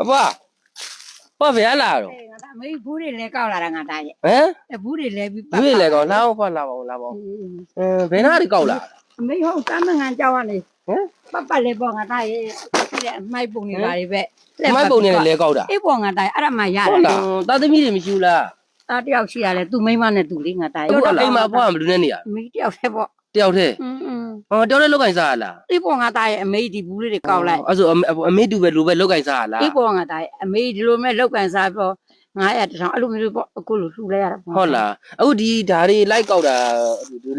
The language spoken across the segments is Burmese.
အဖဖဘယ်လာတော့ငါသားမေးဘူးတွေလဲကောက်လာတာငါသားရဲ့ဟမ်အဲဘူးတွေလဲပြီးဘူးတွေလဲကောက်လာအောင်ဖလာပါအောင်လာပါအောင်အဲဘယ်နာတွေကောက်လာအမေဟုတ်ကမ်းမငန်ကြောက်ရလေဟမ်ပပလဲပေါ့ငါသားရဲ့တဲ့အမိုက်ပုံနေပါလေပဲအမိုက်ပုံနေလဲကောက်တာအေးပေါ့ငါသားအဲ့ဒါမှရတယ်ဟုတ်လားသားသမီးတွေမရှိဘူးလားသားတယောက်ရှိရလဲသူမိမနဲ့သူလေးငါသားရဲ့ဟုတ်လားအိမ်မှာဖွားမလူနဲ့နေရမိတယောက်ပဲပေါ့တယောက်တည်းอืม ဟောတယောက်တည်းလောက်ကင်စားရလားအေးပေါ့ငါသားရဲ့အမေဒီဘူးလေးတွေကောက်လိုက်အဲ့ဆိုအမေတူပဲလူပဲလောက်ကင်စားရလားအေးပေါ့ငါသားရဲ့အမေဒီလိုမဲ့လောက်ကန်စားပေါ့900တထောင်အဲ့လိုမျိုးပေါ့အခုလိုလှူလိုက်ရတာပေါ့ဟုတ်လားအခုဒီဓာရီလိုက်ကောက်တာ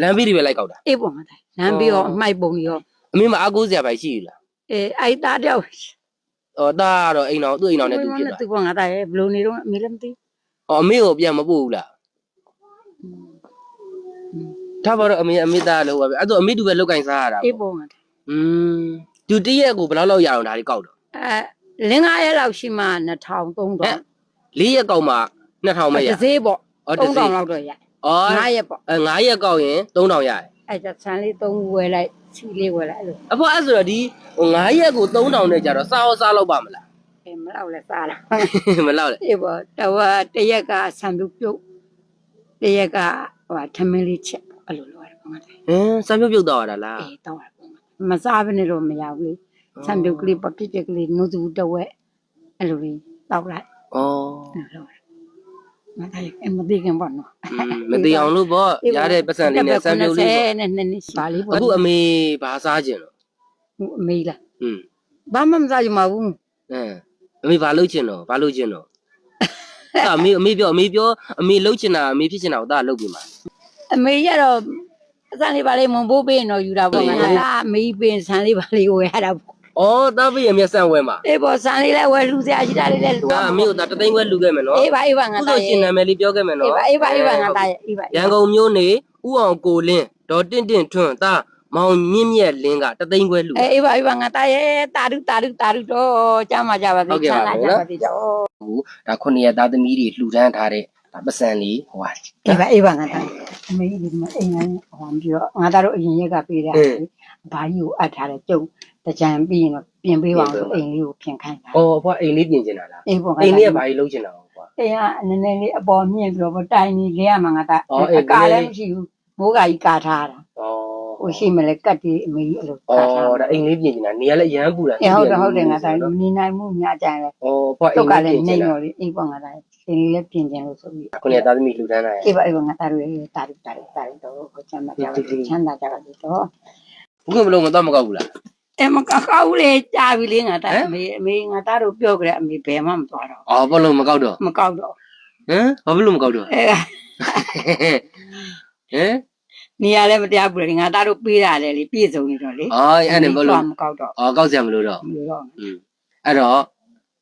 လမ်းဘေးတွေပဲလိုက်ကောက်တာအေးပေါ့ငါသားလမ်းပြီးတော့အမိုက်ပုံတွေရောအမေမအားကိုးစရာပဲရှိလားအေးအဲ့သားတယောက်ဟောတာကတော့အိမ်တော်သူ့အိမ်တော်နဲ့တူဖြစ်သွားသူပေါ့ငါသားရဲ့ဘယ်လိုနေတော့အမေလည်းမသိဟောအမေကိုပြန်မပို့ဘူးလား ဒါပါတော့အမေအမေသားလို့ပဲအဲ့ဆိုအမေတူပဲလောက်ကင်စားရတာအေးပေါ့ငါသားอืมသူတရက်ကိုဘယ်လောက်လောက်ရအောင်ဒါတွေကောက်တော့အဲလင်း9ရက်လောက်ရှိမှ2000 3000၄ရက်ကောက်မှ2000မရတစ်စေးပေါ့အော်တစ်စီ3000လောက်တော့ရအော်9ရက်ပေါ့အဲ9ရက်ကောက်ရင်3000ရတယ်အဲ့ဒါဆန်လေး3ဝယ်လိုက်စီလေးဝယ်လိုက်အဲ့လိုအဖေအဲ့ဆိုတော့ဒီ9ရက်ကို3000နဲ့ကြတော့စားရောစားလောက်ပါမလားအဲမလောက်လဲစားလားမလောက်လေအေးပေါ့တော့တရက်ကဆံပြုတ်ပြုတ်တရက်ကဟိုထမင်းလေးချက် အဲ့လိုလိုရတယ်ပေါ့ငါသားဟင်းစမ်းပြုတ်ပြုတ်တော့ရတာလားအေးတော့ရပေါ့ငါမစားဘဲနဲ့တော့မရဘူးလေဆံပြုတ်ကလေးပကစ်တက်ကလေးနှုတ်သူတဝက်အဲ့လိုလေးတောက်လိုက်ဩအဲ့လိုငါသားအမသိခင်ပေါ့နော်မသိအောင်လို့ပေါ့ရတဲ့ပတ်စံလေးနဲ့စမ်းပြုတ်လေးပေါ့နဲ့နှစ်နှစ်ပါလေးပေါ့အခုအမေဘာစားခြင်းလို့အမေလားဟွန်းဘာမှမစားကြမှာဘူးအင်းအမေဘာလုပ်ခြင်းတော့ဘာလုပ်ခြင်းတော့အဲ့အမေအမေပြောအမေပြောအမေလုပ်ချင်တာအမေဖြစ်ချင်တာကိုဒါလုပ်ပြီမှာ အမေရတော့အစံလေးပါလေးမွန်ဖိုးပေးရင်တော့ယူတာပေါ့ငါကအမေပင်ဆန်လေးပါလေးဝယ်ရတာပေါ့ဩတာပြည့်အမျက်ဆန့်ဝဲမှာအေးပေါ့ဆန်လေးလည်းဝယ်လူစရာရှိတာလေးလည်းလူဒါအမေကိုဒါတသိန်းခွဲလူခဲ့မယ်နော်အေးပါအေးပါငါကုသားသိုလ်ရှင်နာမည်လေးပြောခဲ့မယ်နော်အေးပါအေးပါအေးပါငါသားရဲ့အေးပါရန်ကုန်မြို့နေဥအောင်ကိုလင်းဒေါ်တင့်တင့်ထွန်းဒါမောင်မြင့်မြတ်လင်းကတသိန်းခွဲလူအေးပါအေးပါငါသားရဲ့တာရုတာရုတာရုတော့ကြားမှာကြပါသေးချမ်းသာကြပါသေးတော့ဒါခုနှစ်ရက်သားသမီးတွေလှူဒန်းထားတဲ့ဒါ ပတ်စံလေးဟိုဟာအေးပါအေးပါငါသားအမေဒီမှာအိမ်ငန်းဟောပြီးတော့ငါသားတို့အရင်ရက်ကပေးတယ်ဘာကြီးကိုအပ်ထားတယ်ကျုပ်တကြံပြီးရင်တော့ပြင်ပေးပါအောင်ဆိုအိမ်လေးကိုပြင်ခိုင်းတာ။အော်ဘွားအိမ်လေးပြင်ချင်တာလားအေးပေါ့ငါ။အိမ်လေးကဘာကြီးလုပ်ချင်တာဘွားအိမ်ကနည်းနည်းလေးအပေါ်မြင့်ပြီးတော့တိုင်ကြီးလဲရမှာငါသားအော်အေးအကာနည်းနည်းလည်းမရှိဘူးမိုးကကြီးကာထားတာ။အော်ဟိုရှိမလဲကတ်တီအမေကြီးအဲ့လိုအောကာထား်ဒါအိမ်လေးပြင်ချင်တာနေရာလည်းအရန်ပူတာအေးဟုတ်တယ်ဟုတ်တယ်ငါသားနေနိုင်မှုညကြတယ်။အော်ဘွားအိတော့မ်ကလေးလည်းပြင်ချင်တာနေရော်လေးအိမ်ပေါ်ငါသား အိမ်လေးလည်းပြင်ကျင်လို့ဆိုပြီးခုနှစ်ရက်သားသမီးလှူဒန်းတာရဲ့အေးပါအေးပါငါသားတို့ရဲ့တာရုတာရုတာရုတော့ဟိုချမ်းသာကြပါစေချမ်းသာကြပါစေတော့။ဘုကမလုံးမတော့မကောက်ဘူးလားအဲမကောက်ဘူးလေကြာပြီလေငါသားဟမ်အမေအမေငါသားတို့ပြောကြတယ်အမေဘယ်မှမသွားတော့။အော်ဘလုံးမကောက်တော့မကောက်တော့။ဟမ်ဘာဖြစ်လို့မကောက်တော့အဲ။ဟမ်နေရာလည်းမတရားဘူးလေငါသားတို့ပေးတာလေလေပြည့်စုံနေတော့လေ။အော်အဲ့နဲ့ဘလုံးမကောက်တော့အော်ကောက်စရာမလိုတော့မလို့တော့။อืมအဲ့တော့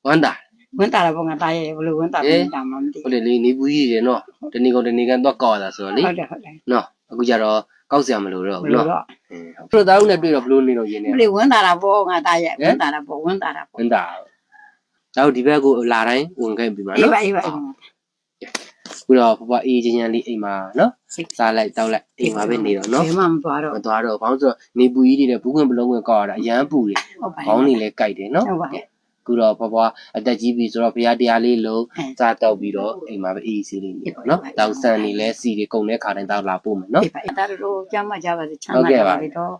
ဝမ်းတာ ဝန်တာတော့ငါသားရဲ့ဘလို့ဝန်တာပြန်တာမှမသိဟုတ်လေလေနေပူကြီးတယ်နော်။တဏီကောင်တဏီကန်တော့ကောက်ရတာဆိုတော့လေဟုတ်တယ်ဟုတ်တယ်။နော်အခုကျတော့ကောက်စရာမလိုတော့ဘဘူးလို့နော်တော့။အင်းဟုတ်ပြတော့သားဦးနဲ့တွေ့တော့ဘလို့နေတော့ရင်းနေဘလို့ဝန်တာတာပေါ့ငါသားရဲ့ဝန်တာတာပေါ့ဝန်တာတာဝပေါ့င်တာတော့ဒီဘက်ကိုလာတိုင်းဝင်ခဲ့ပြီမှာအေးနော်ပါအေးပါအေးပါခုတော့ဘဘအေးချင်းချင်းလေးအိမ်မှာနော်စားလိုက်တောက်လိုက်အိမ်မှာပဲနေတော့နော်ဘယ်မှမသွားတော့မသွားတော့ဘာလို့ဆိုတော့နေပူကြီးတွေဘူးခွင်ပလုံးခွင်ကောက်ရတာအရန်ပူတယ်ဟုတ်ပါခေါင်းနေလဲကြိုက်တယ်နော်ဟုတ်ပါ ခုတော့ဘဘအသက်ကြီးပြီဆိုတော့ဘုရားတရားလေးလုံးအဲစားတော့ပြီးတော့အိမ်မှာပဲအေးအေးဆေးလေးနေတော့နော်တောက်ဆန်နေလဲစီတွေကုန်တဲ့ခါတိုင်းတောက်လာပို့မယ်နော်အေးပါဒါတို့ကျမ်းမကြပါစေချမ်းသာကြပါစေတော့